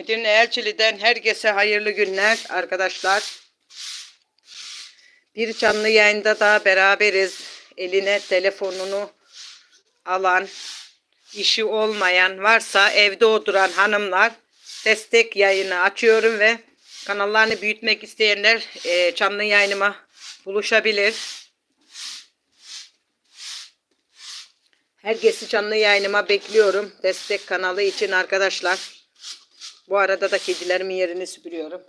Edirne Elçili'den herkese hayırlı günler arkadaşlar. Bir canlı yayında daha beraberiz. Eline telefonunu alan, işi olmayan varsa evde oturan hanımlar destek yayını açıyorum ve kanallarını büyütmek isteyenler e, canlı yayınıma buluşabilir. Herkesi canlı yayınıma bekliyorum. Destek kanalı için arkadaşlar. Bu arada da kedilerimin yerini süpürüyorum.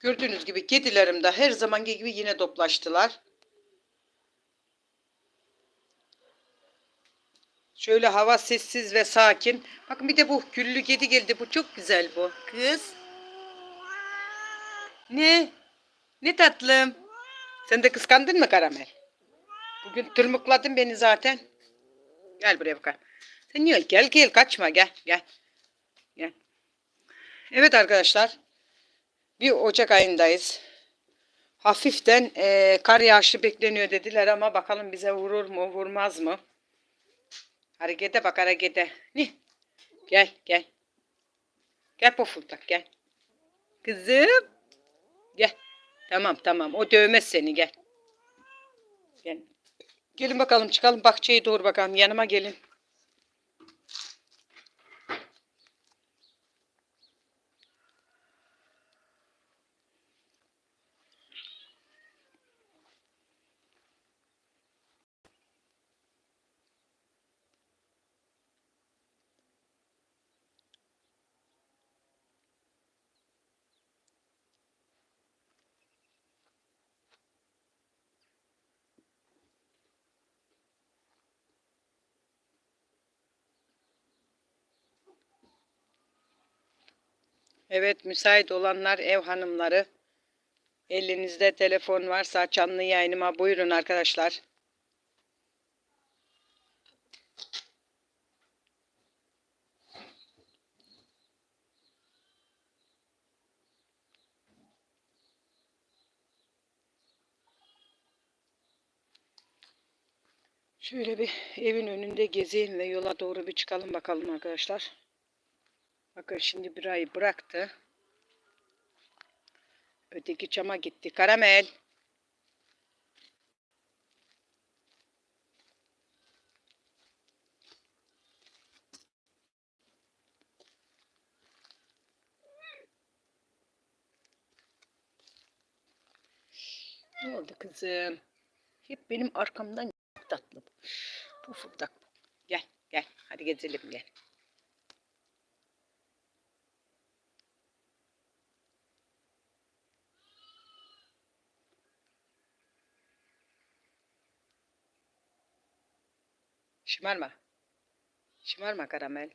Gördüğünüz gibi kedilerim de her zamanki gibi yine toplaştılar. Şöyle hava sessiz ve sakin. Bakın bir de bu güllü kedi geldi. Bu çok güzel bu. Kız. Ne? Ne tatlım. Sen de kıskandın mı Karamel? Bugün tırmıkladın beni zaten. Gel buraya bakalım. Sen niye? Gel gel kaçma gel gel. Gel. Evet arkadaşlar. Bir Ocak ayındayız. Hafiften eee, kar yağışı bekleniyor dediler ama bakalım bize vurur mu vurmaz mı? Harekete bak harekete. Ne? Gel gel. Gel pofuldak gel. Kızım. Gel. Tamam tamam o dövmez seni gel. Gel. Gelin bakalım çıkalım bahçeye doğru bakalım yanıma gelin. Evet müsait olanlar ev hanımları. Elinizde telefon varsa canlı yayınıma buyurun arkadaşlar. Şöyle bir evin önünde gezeyim ve yola doğru bir çıkalım bakalım arkadaşlar. Bakın şimdi bir ayı bıraktı. Öteki çama gitti. Karamel. Ne oldu kızım? Hep benim arkamdan tatlım. Pufurdak. Gel gel. Hadi gezelim gel. Şımarma. Şımarma karamel.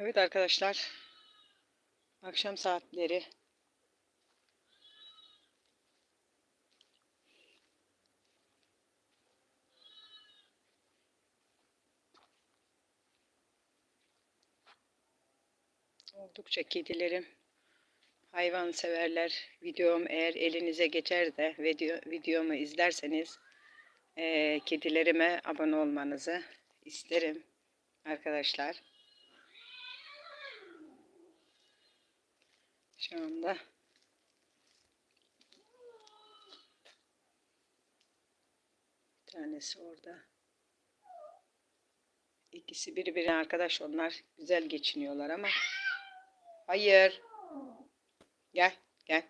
Evet arkadaşlar. Akşam saatleri. Oldukça kedilerim, hayvan severler. Videom eğer elinize geçer de video, videomu izlerseniz eee, kedilerime abone olmanızı isterim arkadaşlar. Şu anda bir tanesi orada. İkisi birbirine arkadaş onlar. Güzel geçiniyorlar ama hayır. Gel, gel.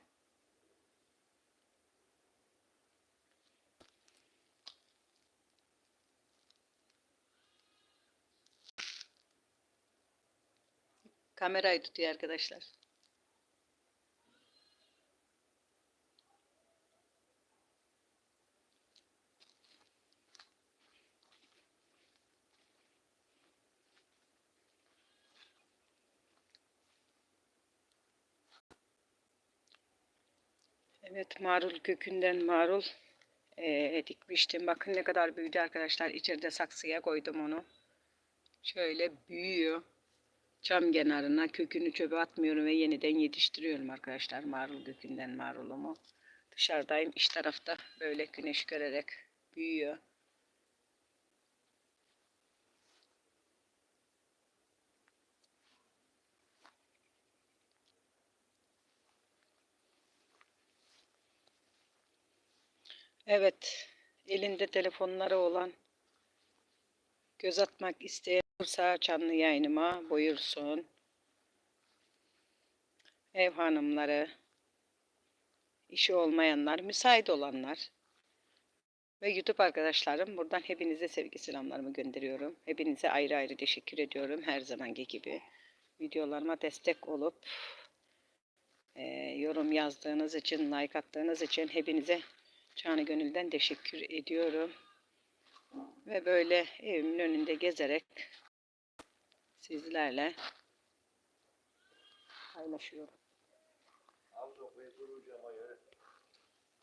Kamerayı tutuyor arkadaşlar. Evet marul kökünden marul eee, dikmiştim. Bakın ne kadar büyüdü arkadaşlar. İçeride saksıya koydum onu. Şöyle büyüyor. Çam kenarına kökünü çöpe atmıyorum ve yeniden yetiştiriyorum arkadaşlar. Marul kökünden marulumu. Dışarıdayım. iç tarafta böyle güneş görerek büyüyor. Evet, elinde telefonları olan göz atmak isteyen olursa canlı yayınıma buyursun. Ev hanımları, işi olmayanlar, müsait olanlar ve YouTube arkadaşlarım buradan hepinize sevgi selamlarımı gönderiyorum. Hepinize ayrı ayrı teşekkür ediyorum her zamanki gibi. Videolarıma destek olup e, yorum yazdığınız için, like attığınız için hepinize canı gönülden teşekkür ediyorum. Ve böyle evimin önünde gezerek sizlerle paylaşıyorum.